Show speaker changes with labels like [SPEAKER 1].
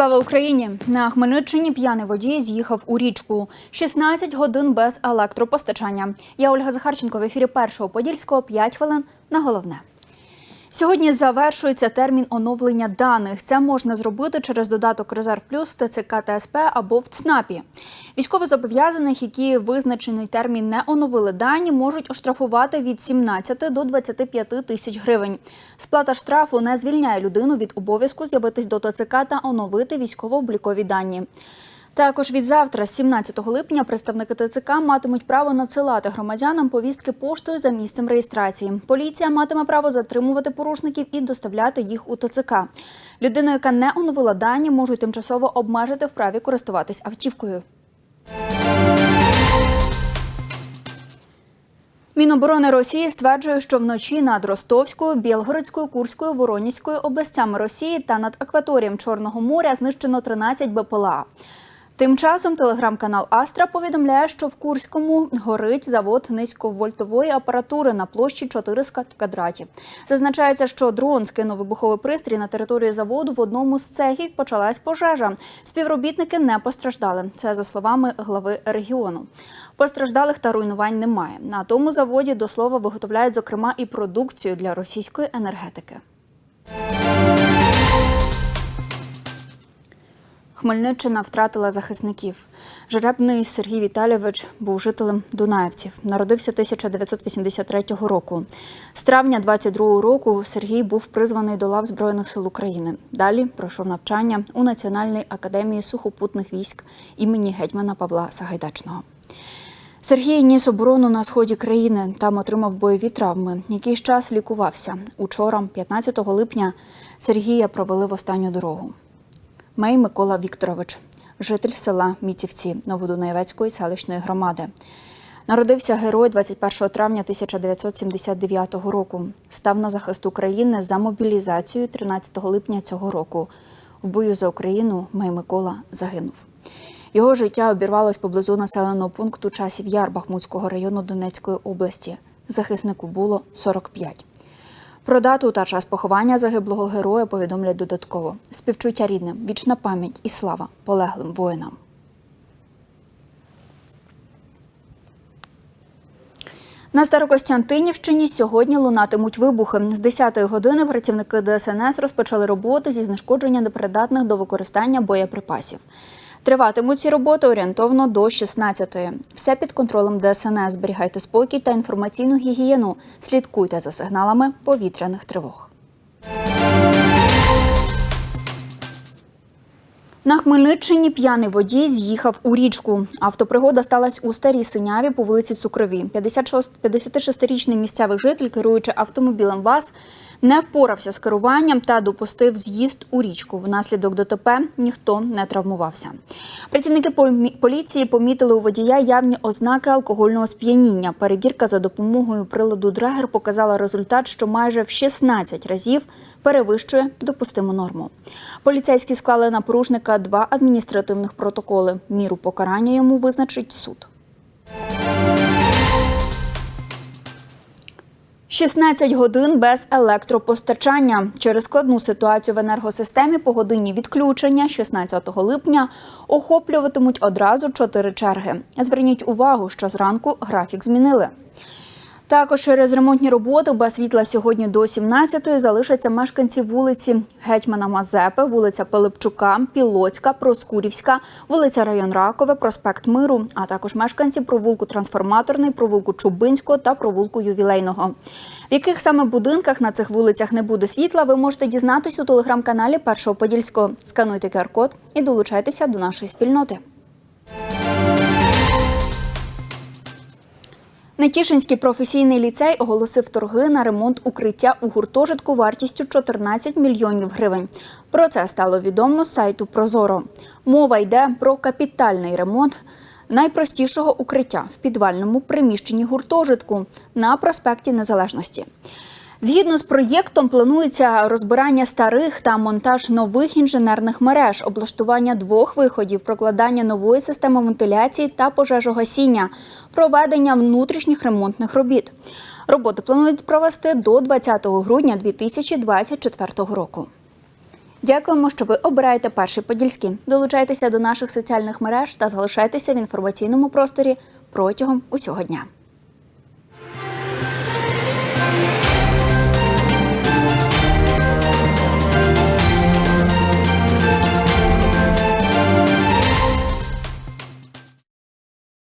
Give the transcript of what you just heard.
[SPEAKER 1] Слава Україні! На Хмельниччині п'яний водій з'їхав у річку. 16 годин без електропостачання. Я Ольга Захарченко в ефірі першого подільського 5 хвилин на головне. Сьогодні завершується термін оновлення даних. Це можна зробити через додаток Резерв Плюс, ТЦК ТСП або в ЦНАПі. Військовозобов'язаних, які визначений термін не оновили дані, можуть оштрафувати від 17 до 25 тисяч гривень. Сплата штрафу не звільняє людину від обов'язку з'явитись до ТЦК та оновити військово-облікові дані. Також від завтра, 17 липня, представники ТЦК матимуть право надсилати громадянам повістки поштою за місцем реєстрації. Поліція матиме право затримувати порушників і доставляти їх у ТЦК. Людину, яка не оновила дані, можуть тимчасово обмежити в праві користуватись автівкою. Міноборони Росії стверджує, що вночі над Ростовською, Білгородською, Курською, Воронізькою областями Росії та над акваторієм Чорного моря знищено 13 БПЛА. Тим часом телеграм-канал Астра повідомляє, що в Курському горить завод низьковольтової апаратури на площі 400 квадратів. Зазначається, що дрон скинув вибуховий пристрій на територію заводу. В одному з цехів почалась пожежа. Співробітники не постраждали. Це за словами глави регіону. Постраждалих та руйнувань немає. На тому заводі до слова виготовляють зокрема і продукцію для російської енергетики. Хмельниччина втратила захисників. Жеребний Сергій Віталійович був жителем Дунаївців. Народився 1983 року. З травня 22 року Сергій був призваний до лав Збройних сил України. Далі пройшов навчання у Національній академії сухопутних військ імені гетьмана Павла Сагайдачного. Сергій ніс оборону на сході країни. Там отримав бойові травми. Якийсь час лікувався. Учора, 15 липня, Сергія провели в останню дорогу. Мей Микола Вікторович, житель села Міцівці Новодунаєвецької селищної громади. Народився герой 21 травня 1979 року. Став на захист України за мобілізацією 13 липня цього року. В бою за Україну Мей Микола загинув. Його життя обірвалось поблизу населеного пункту часів Яр Бахмутського району Донецької області. Захиснику було 45. Про дату та час поховання загиблого героя повідомлять додатково. Співчуття рідним, вічна пам'ять і слава полеглим воїнам. На Старокостянтинівщині сьогодні лунатимуть вибухи. З 10-ї години працівники ДСНС розпочали роботи зі знешкодження непридатних до використання боєприпасів. Триватимуть ці роботи орієнтовно до 16-ї. Все під контролем ДСНС. Зберігайте спокій та інформаційну гігієну. Слідкуйте за сигналами повітряних тривог. На Хмельниччині п'яний водій з'їхав у річку. Автопригода сталася у старій синяві по вулиці Цукровій. 56 56-річний місцевий житель, керуючи автомобілем ВАЗ, не впорався з керуванням та допустив з'їзд у річку. Внаслідок ДТП ніхто не травмувався. Працівники поліції помітили у водія явні ознаки алкогольного сп'яніння. Перевірка за допомогою приладу Дрегер показала результат, що майже в 16 разів перевищує допустиму норму. Поліцейські склали на порушника два адміністративних протоколи. Міру покарання йому визначить суд. 16 годин без електропостачання. Через складну ситуацію в енергосистемі погодинні відключення 16 липня охоплюватимуть одразу чотири черги. Зверніть увагу, що зранку графік змінили. Також через ремонтні роботи без світла сьогодні до 17-ї залишаться мешканці вулиці Гетьмана Мазепи, вулиця Пилипчука, Пілоцька, Проскурівська, вулиця Район Ракове, проспект Миру, а також мешканці провулку Трансформаторний, провулку Чубинського та провулку Ювілейного. В яких саме будинках на цих вулицях не буде світла, ви можете дізнатись у телеграм-каналі Першого Подільського. Скануйте QR-код і долучайтеся до нашої спільноти. Нетішинський професійний ліцей оголосив торги на ремонт укриття у гуртожитку вартістю 14 мільйонів гривень. Про це стало відомо з сайту Прозоро. Мова йде про капітальний ремонт найпростішого укриття в підвальному приміщенні гуртожитку на проспекті Незалежності. Згідно з проєктом, планується розбирання старих та монтаж нових інженерних мереж, облаштування двох виходів, прокладання нової системи вентиляції та пожежогасіння, проведення внутрішніх ремонтних робіт. Роботи планують провести до 20 грудня 2024 року. Дякуємо, що ви обираєте перший подільський. Долучайтеся до наших соціальних мереж та залишайтеся в інформаційному просторі протягом усього дня.